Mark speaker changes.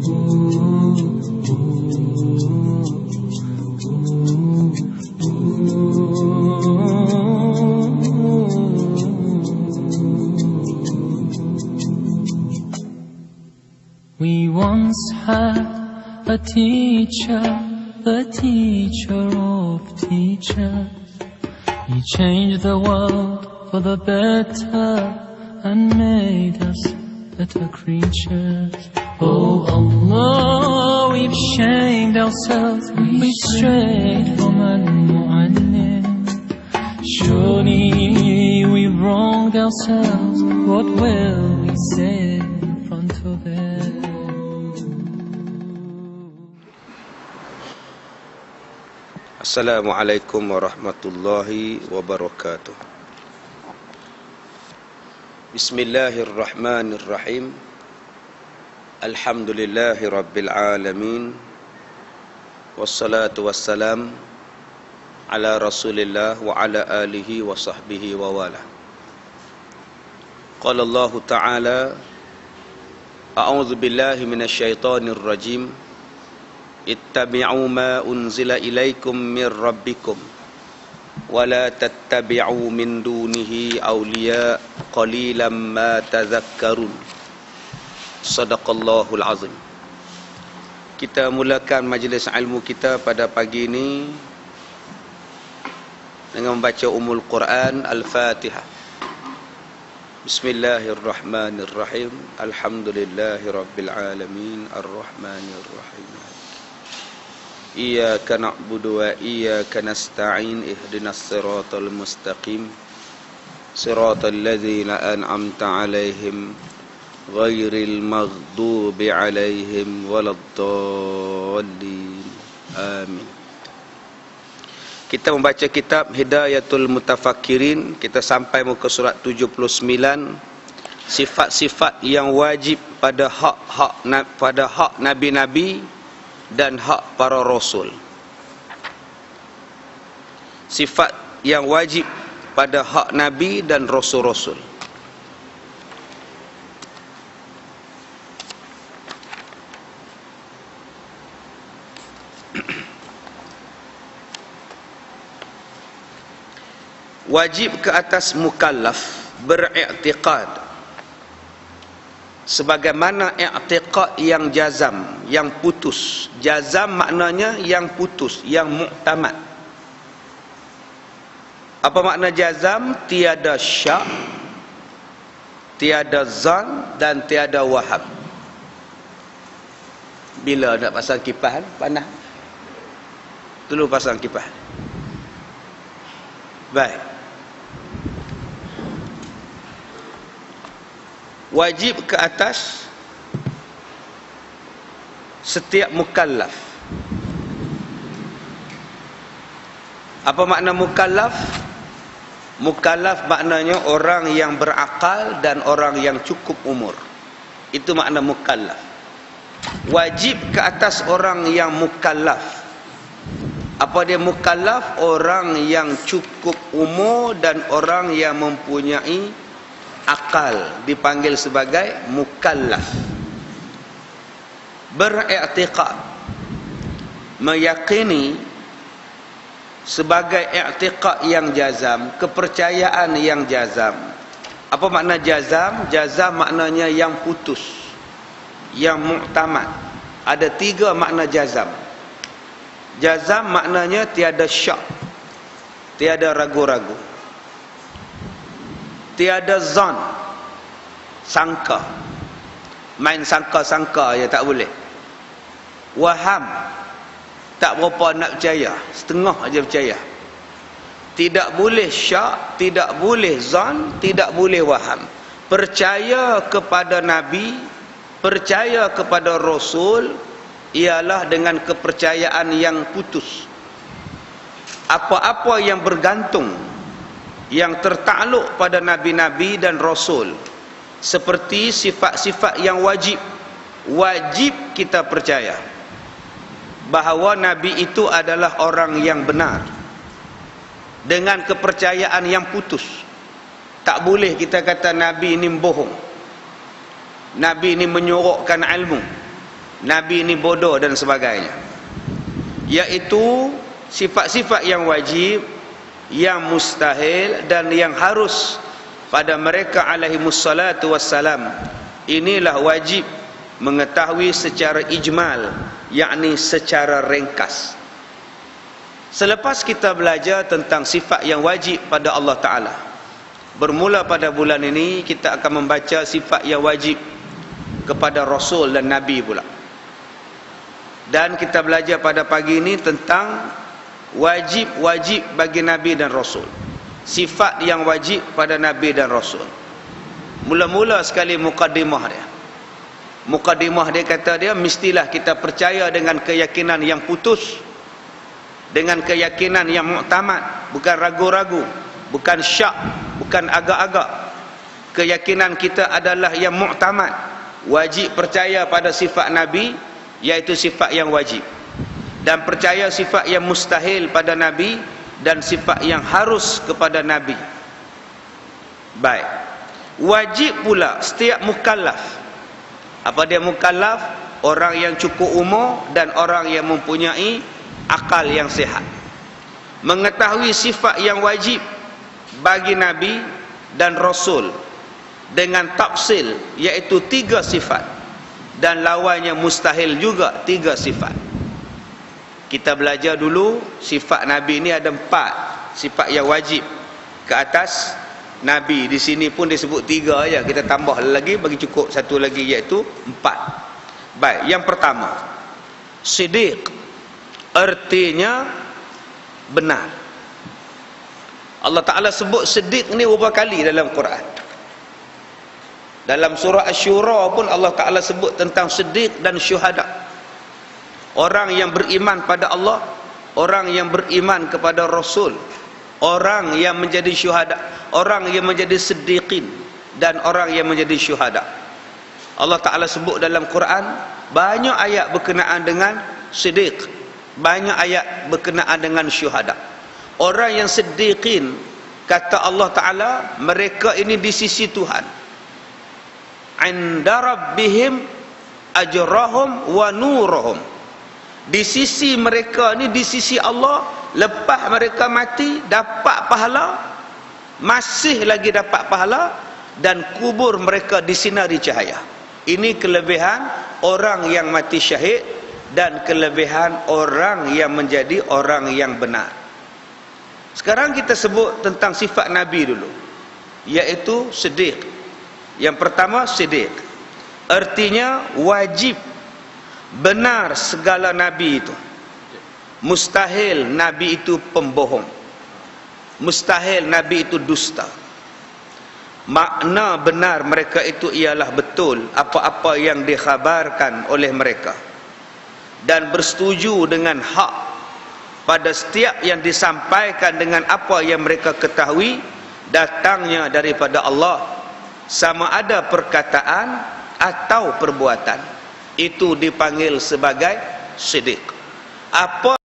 Speaker 1: We once had a teacher, the teacher of teachers. He changed the world for the better and made us better creatures. Oh Allah, we've shamed ourselves, we've strayed from Al-Mu'allim. Surely we've wronged ourselves, what will we say in front of it?
Speaker 2: Assalamualaikum warahmatullahi wabarakatuh. Bismillahirrahmanirrahim. Alhamdulillahi Rabbil Alamin. Wassalatu wassalam Ala Rasulillah wa ala alihi wa sahbihi wa wala. Qala Allah Ta'ala A'udhu billahi minasyaitanir rajim. Ittabi'u ma unzila ilaikum min rabbikum Wa la tattabi'u min dunihi awliya Qalilan ma tazakkarun Sadaqallahul Azim. Kita mulakan majlis ilmu kita pada pagi ini Dengan membaca Umul Quran Al-Fatiha Bismillahirrahmanirrahim. Alhamdulillahirrabbilalamin Ar-Rahmanirrahim. Iyaka na'budu wa iyaka nasta'in. Ihdinas siratul mustaqim. Siratul ladhina an'amta alaihim غير المغضوب عليهم ولا الضالين آمين Kita membaca kitab Hidayatul Mutafakirin Kita sampai muka surat 79 Sifat-sifat yang wajib pada hak-hak pada hak nabi-nabi dan hak para rasul. Sifat yang wajib pada hak nabi dan rasul-rasul. Wajib ke atas mukallaf beriktikad sebagaimana i'tiqad yang jazam yang putus. Jazam maknanya yang putus yang muktamad. Apa makna jazam? Tiada syak tiada zan dan tiada wahab. Bila nak pasang kipas panas. Dulu pasang kipas. Baik wajib ke atas setiap mukallaf. Apa makna mukallaf? Mukallaf maknanya orang yang berakal dan orang yang cukup umur. Itu makna mukallaf. Wajib ke atas orang yang mukallaf. Apa dia mukallaf? Orang yang cukup umur dan orang yang mempunyai akal dipanggil sebagai mukallaf. Beriktikad meyakini sebagai i'tiqad yang jazam kepercayaan yang jazam. Apa makna jazam? Jazam maknanya yang putus yang muktamad. Ada tiga makna jazam. Jazam maknanya tiada syak tiada ragu-ragu tiada zon. Sangka. Main sangka-sangka je tak boleh. Waham. Tak berapa nak percaya. Setengah aja percaya. Tidak boleh syak tidak boleh zon tidak boleh waham. Percaya kepada nabi percaya kepada rasul ialah dengan kepercayaan yang putus. Apa-apa yang bergantung yang tertakluk pada nabi-nabi dan rasul. Seperti sifat-sifat yang wajib. Wajib kita percaya bahawa nabi itu adalah orang yang benar. Dengan kepercayaan yang putus. Tak boleh kita kata nabi ini bohong. Nabi ini menyorokkan ilmu. Nabi ni bodoh dan sebagainya. Iaitu sifat-sifat yang wajib, yang mustahil dan yang harus pada mereka alaihi musallatu wassalam. Inilah wajib mengetahui secara ijmal, yakni secara ringkas. Selepas kita belajar tentang sifat yang wajib pada Allah Ta'ala Bermula pada bulan ini kita akan membaca sifat yang wajib kepada Rasul dan Nabi pula Dan kita belajar pada pagi ini tentang wajib-wajib bagi Nabi dan Rasul. Sifat yang wajib pada Nabi dan Rasul. Mula-mula sekali mukaddimah dia. Mukaddimah dia kata dia mestilah kita percaya dengan keyakinan yang putus dengan keyakinan yang muktamad bukan ragu-ragu bukan syak bukan agak-agak. Keyakinan kita adalah yang muktamad. Wajib percaya pada sifat nabi iaitu sifat yang wajib dan percaya sifat yang mustahil pada nabi dan sifat yang harus kepada nabi. Baik. Wajib pula setiap mukallaf. Apa dia mukallaf? Orang yang cukup umur dan orang yang mempunyai akal yang sehat mengetahui sifat yang wajib bagi nabi dan rasul dengan tafsil iaitu tiga sifat. Dan lawannya mustahil juga tiga sifat kita belajar dulu sifat nabi ini ada empat sifat yang wajib ke atas nabi di sini pun disebut tiga aja kita tambah lagi bagi cukup satu lagi iaitu empat baik yang pertama siddiq Artinya benar. Allah Ta'ala sebut sedik ni beberapa kali dalam Quran. Dalam surah Ashura pun Allah Ta'ala sebut tentang sedik dan syuhada. Orang yang beriman pada Allah. Orang yang beriman kepada Rasul. Orang yang menjadi syuhada. Orang yang menjadi sediqin. Dan orang yang menjadi syuhada. Allah Ta'ala sebut dalam Quran. Banyak ayat berkenaan dengan sedik banyak ayat berkenaan dengan syuhada orang yang sedihkin kata Allah Ta'ala mereka ini di sisi Tuhan inda rabbihim ajrahum wa nurahum di sisi mereka ni di sisi Allah lepas mereka mati dapat pahala masih lagi dapat pahala dan kubur mereka disinari cahaya ini kelebihan orang yang mati syahid dan kelebihan orang yang menjadi orang yang benar. Sekarang kita sebut tentang sifat Nabi dulu. Iaitu sedik. Yang pertama sedik. Artinya wajib benar segala Nabi itu. Mustahil Nabi itu pembohong. Mustahil Nabi itu dusta. Makna benar mereka itu ialah betul apa-apa yang dikhabarkan oleh mereka dan bersetuju dengan hak pada setiap yang disampaikan dengan apa yang mereka ketahui datangnya daripada Allah sama ada perkataan atau perbuatan itu dipanggil sebagai siddiq apa